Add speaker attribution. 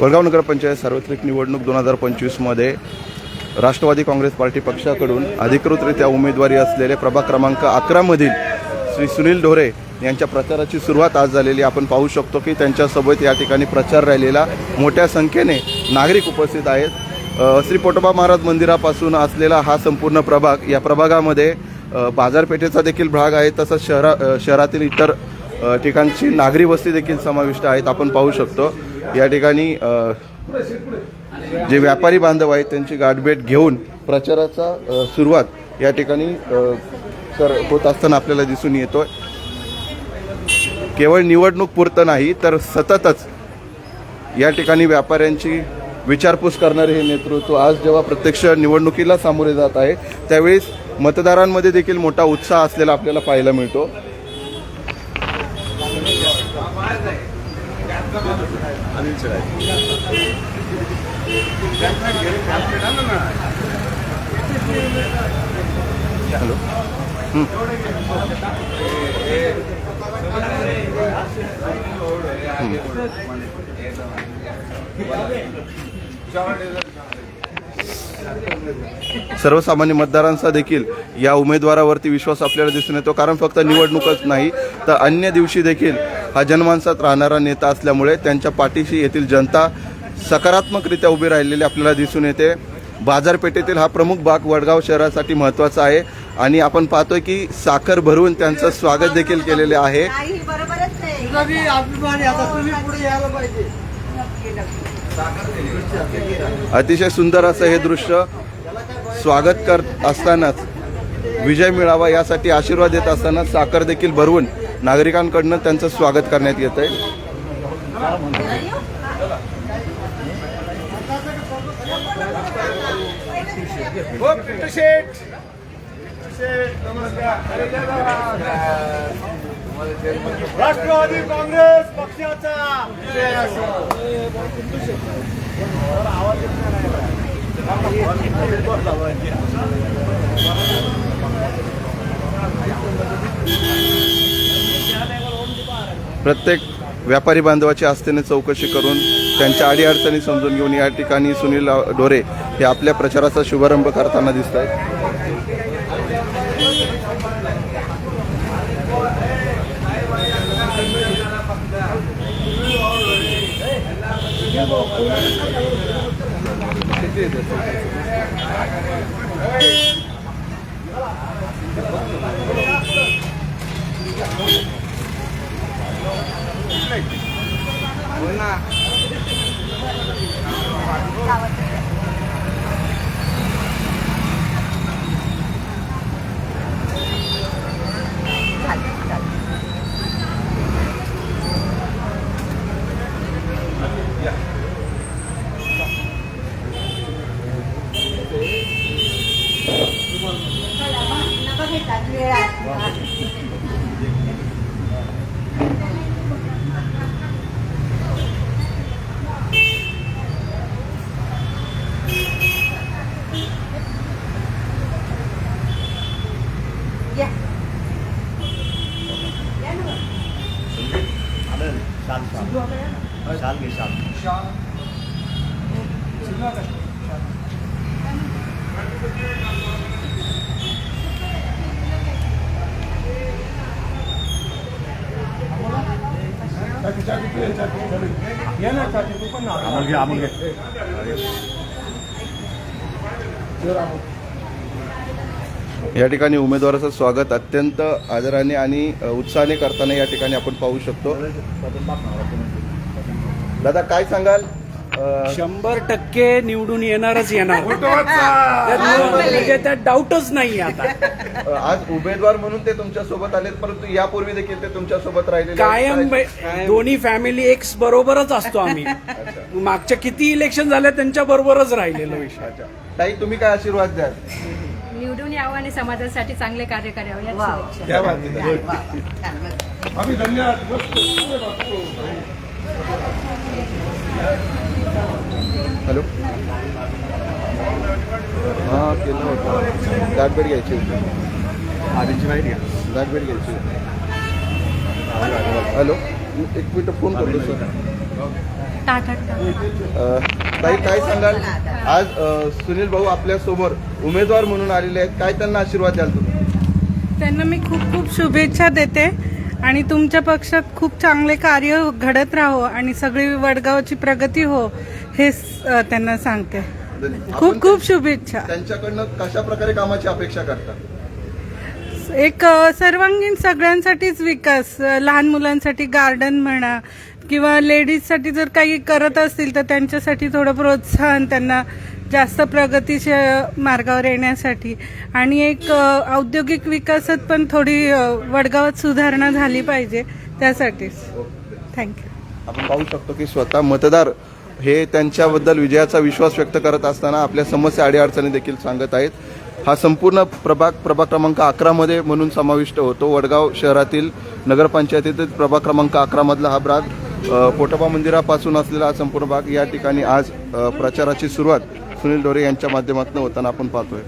Speaker 1: वडगाव नगरपंचायत सार्वत्रिक निवडणूक दोन हजार पंचवीसमध्ये राष्ट्रवादी काँग्रेस पार्टी पक्षाकडून अधिकृतरित्या उमेदवारी असलेले प्रभाग क्रमांक अकरामधील श्री सुनील ढोरे यांच्या प्रचाराची सुरुवात आज झालेली आपण पाहू शकतो की त्यांच्यासोबत या ठिकाणी प्रचार राहिलेला. मोठ्या संख्येने नागरिक उपस्थित आहेत. श्री पोटोबा महाराज मंदिरापासून असलेला हा संपूर्ण प्रभाग या प्रभागामध्ये बाजारपेठेचा देखील भाग आहे तसंच शहरा शहरातील इतर ठिकाणची नागरी वस्ती देखील समाविष्ट आहेत आपण पाहू शकतो. या ठिकाणी जे व्यापारी बांधव आहेत त्यांची गाठभेट घेऊन प्रचाराचा सुरुवात या ठिकाणी तर होत असताना आपल्याला दिसून येतोय. केवळ निवडणूक पुरतं नाही तर सततच या ठिकाणी व्यापाऱ्यांची विचारपूस करणारे हे नेतृत्व आज जेव्हा प्रत्यक्ष निवडणुकीला सामोरे जात आहे त्यावेळेस मतदारांमध्ये देखील मोठा उत्साह असलेला आपल्याला पाहायला मिळतो. हॅलो. सर्वसामान्य मतदारांचा देखील या उमेदवारावरती विश्वास आपल्याला दिसून येतो कारण फक्त निवडणूकच नाही तर अन्य दिवशी देखील हा जनमानसात राहणारा नेता असल्यामुळे त्यांच्या पाठीशी येथील जनता सकारात्मकरित्या उभी राहिलेली आपल्याला दिसून येते. बाजारपेठेतील हा प्रमुख भाग वडगाव शहरासाठी महत्त्वाचा आहे आणि आपण पाहतोय की साखर भरून त्यांचं स्वागत देखील केलेले आहे.
Speaker 2: नाही बरोबरच नाही
Speaker 3: तुझा बी अभिमान आहे आता तुम्ही पुढे यायला पाहिजे.
Speaker 1: अतिशय सुंदर असं हे दृश्य स्वागत करत असतानाच विजय मिळावा यासाठी आशीर्वाद देत असताना साखर देखील भरवून नागरिकांकडनं त्यांचं स्वागत करण्यात येत आहे
Speaker 3: राष्ट्रवादी काँग्रेस पक्षाचा. विजय असो.
Speaker 1: प्रत्येक व्यापारी बांधवाची आस्थेने चौकशी करून त्यांच्या अडीअडचणी समजून घेऊन या ठिकाणी सुनील डोरे हे आपल्या प्रचाराचा शुभारंभ करताना दिसत आहेत
Speaker 2: 反正不晓得。या. या ना.
Speaker 3: ये ना चाची, तू पण ना.
Speaker 1: या ठिकाणी उमेदवाराचं स्वागत अत्यंत आदराने आणि उत्साहाने करताना या ठिकाणी आपण पाहू शकतो. दादा काय सांगाल?
Speaker 4: शंभर टक्के निवडून येणारच येणार. म्हणजे त्यात डाऊटच नाही आता.
Speaker 1: आज उमेदवार म्हणून ते तुमच्यासोबत आलेत परंतु यापूर्वी देखील ते तुमच्यासोबत राहिले
Speaker 4: कायम दोन्ही फॅमिली एक्स बरोबरच असतो आम्ही. मागच्या किती इलेक्शन झाले त्यांच्या बरोबरच राहिलेलो विषय
Speaker 1: ताई तुम्ही काय आशीर्वाद द्याल?
Speaker 5: निवडून यावं आणि समाजासाठी चांगले कार्य करावं. शुभेच्छा
Speaker 3: आहे. आम्ही धन्यवाद.
Speaker 1: हॅलो. हां केलं होतं. गाठभेट घ्यायची होती. गाठभेट घ्यायची होती. हॅलो. एक मिनिट फोन करतो सर. अ, ताई काय सांगाल? आज अ, सुनील भाऊ आपल्यासमोर उमेदवार म्हणून आलेले आहेत. काय त्यांना आशीर्वाद द्याल तुम्ही?
Speaker 6: त्यांना मी खूप खूप शुभेच्छा देते आणि तुमच्या पक्षात खूप चांगले कार्य घडत राहो आणि सगळी वडगावची प्रगती हो हे त्यांना सांगते. खूप
Speaker 1: आपण
Speaker 6: खूप शुभेच्छा.
Speaker 1: त्यांच्याकडनं कशा प्रकारे कामाची अपेक्षा करता?
Speaker 6: एक अ, सर्वांगीण सगळ्यांसाठीच विकास अ, लहान मुलांसाठी गार्डन म्हणा किंवा लेडीजसाठी जर काही करत असतील तर त्यांच्यासाठी थोडं प्रोत्साहन त्यांना जास्त प्रगतीच्या मार्गावर येण्यासाठी. आणि एक औद्योगिक विकासात पण थोडी वडगावात सुधारणा झाली पाहिजे त्यासाठीच थँक्यू
Speaker 1: आपण पाहू शकतो की स्वतः मतदार हे त्यांच्याबद्दल विजयाचा विश्वास व्यक्त करत असताना आपल्या समस्या अडीअडचणी देखील सांगत आहेत. हा संपूर्ण प्रभाग प्रभाग क्रमांक अकरामध्ये म्हणून समाविष्ट होतो. वडगाव शहरातील नगरपंचायतीतील प्रभाग क्रमांक अकरामधला हा भाग. अ, मंदिरापासून असलेला हा संपूर्ण भाग या ठिकाणी आज प्रचाराची सुरुवात सुनील डोरे यांच्या माध्यमातून होताना आपण पाहतोय.